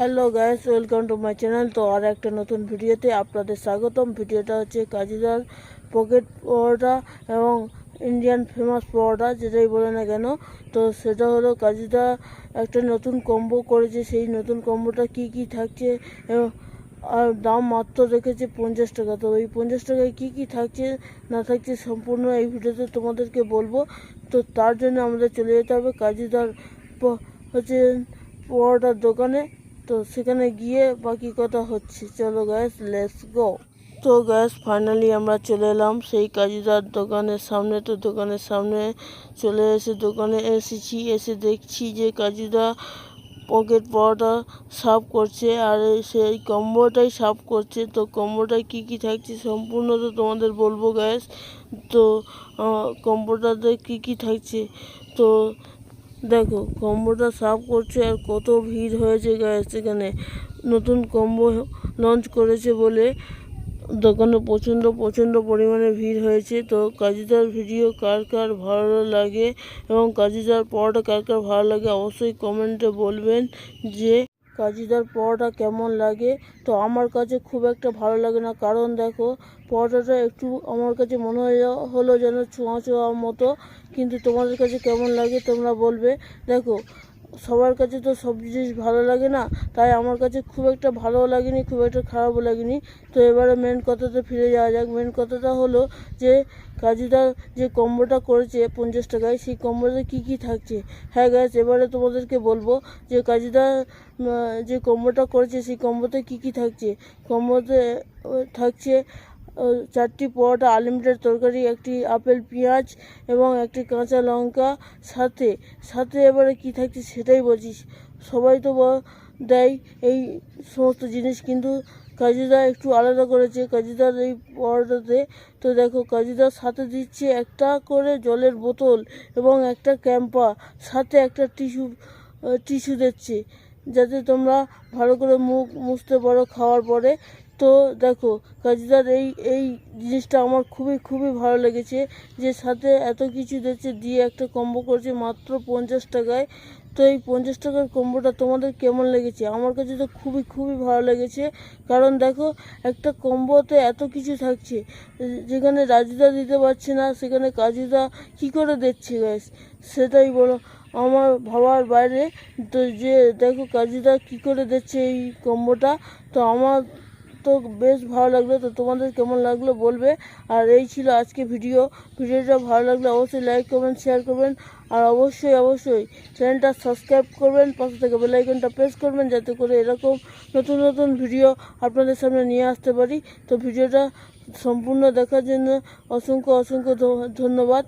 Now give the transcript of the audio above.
Hello guys welcome to my channel তো আর একটা নতুন ভিডিওতে আপনাদের স্বাগতম। ভিডিওটা হচ্ছে কাজিদার পকেট পরোটা এবং ইন্ডিয়ান ফেমাস পরোটা, যেটাই বলে না কেন। তো সেটা হলো কাজিদা একটা নতুন কম্বো করেছে। সেই নতুন কম্বোটা কি কি থাকছে? এবং, আর দাম মাত্র রেখেছে পঞ্চাশ টাকা। তো এই পঞ্চাশ টাকায় কী কী থাকছে, না থাকছে সম্পূর্ণ এই ভিডিওতে তোমাদেরকে বলব। তো তার জন্য আমাদের চলে যেতে হবে কাজিদার হচ্ছে পরোটার দোকানে। তো সেখানে গিয়ে বাকি কথা হচ্ছে। চলো গ্যাস লেটস গো তো গ্যাস ফাইনালি আমরা চলে এলাম। সেই কাজিদার দোকানের সামনে, তো দোকানের সামনে চলে এসে দোকানে এসেছি। এসে দেখছি যে কাজিদা পকেট পরোটা সাফ করছে আর সেই কম্বোটাই সাফ করছে। তো কম্বোটায় কী কী থাকছে সম্পূর্ণ তো তোমাদের বলব গ্যাস তো কম্বোটাতে কী কী থাকছে? তো দেখো, কম্বোটা সাফ করছে আর কত ভিড় হয়েছে গ্যাস এখানে। নতুন কম্বো লঞ্চ করেছে বলে দোকানে প্রচণ্ড প্রচণ্ড পরিমাণে ভিড় হয়েছে। তো কাজিদার ভিডিও কার কার ভালো লাগে এবং কাজিদার পড়াটা কার কার ভালো লাগে অবশ্যই কমেন্টে বলবেন যে কাজিদার পরোটা কেমন লাগে? তো আমার কাছে খুব একটা ভালো লাগে না। কারণ দেখো, পরোটাটা একটু আমার কাছে মনে হলো যেন ছোঁয়া ছোঁয়ার মতো। কিন্তু তোমাদের কাছে কেমন লাগে তোমরা বলবে। দেখো সবার কাছে তো সব জিনিস ভালো লাগে না, তাই আমার কাছে খুব একটা ভালোও লাগেনি, খুব একটা খারাপও লাগেনি। তো এবারে মেন কথাতে ফিরে যাওয়া যাক। মেন কথাটা হলো যে, কাজুদা যে কম্বোটা করেছে পঞ্চাশ টাকায়, সেই কম্বোতে কী কী থাকছে? হ্যাঁ গ্যাস এবারে তোমাদেরকে বলব যে, কাজুদা যে কম্বোটা করেছে, সেই কম্বোতে কী কী থাকছে? কম্বোতে থাকছে চারটি পরোটা আনলিমিটেড তরকারি, একটি আপেল, পেঁয়াজ এবং একটি কাঁচা লঙ্কা সাথে। সাথে এবারে কি থাকছে সেটাই বলছিস। সবাই তো দেয় এই সমস্ত জিনিস, কিন্তু কাজুদা একটু আলাদা করেছে। কাজুদার এই পরোটাতে, তো দেখো কাজুদার সাথে দিচ্ছে একটা করে জলের বোতল এবং একটা ক্যাম্পা, সাথে একটা টিস্যু টিস্যু দিচ্ছে। যাতে তোমরা ভালো করে মুখ, মুছতে পারো খাওয়ার পরে। তো দেখো, কাজীদার এই এই জিনিসটা আমার খুবই খুবই ভালো লেগেছে যে সাথে এত কিছু দিচ্ছে দিয়ে একটা কম্বো করছে মাত্র পঞ্চাশ টাকায়। তো এই পঞ্চাশ টাকার কম্বোটা তোমাদের কেমন লেগেছে? আমার কাছে তো খুবই খুবই ভালো লেগেছে। কারণ দেখো, একটা কম্বোতে এত কিছু থাকছে, যেখানে রাজুদা দিতে পারছে না, সেখানে কাজুদা কী করে দিচ্ছে গ্যাস সেটাই বলো। আমার ভাবার বাইরে তো যে দেখো, কাজুদা কী করে দিচ্ছে এই কম্বোটা তো আমার তো বেশ ভালো লাগল, তো তোমাদের কেমন লাগল বলবে। আর এই ছিল আজকে ভিডিও। ভিডিওটা ভালো লাগলে অবশ্যই লাইক করবেন শেয়ার করবেন, আর অবশ্যই অবশ্যই চ্যানেলটা সাবস্ক্রাইব করবেন, পাশে থেকে বেলাইকনটা প্রেস করবেন, যাতে করে এরকম নতুন নতুন ভিডিও আপনাদের সামনে নিয়ে আসতে পারি। তো ভিডিওটা সম্পূর্ণ দেখার জন্য অসংখ্য অসংখ্য ধন্যবাদ।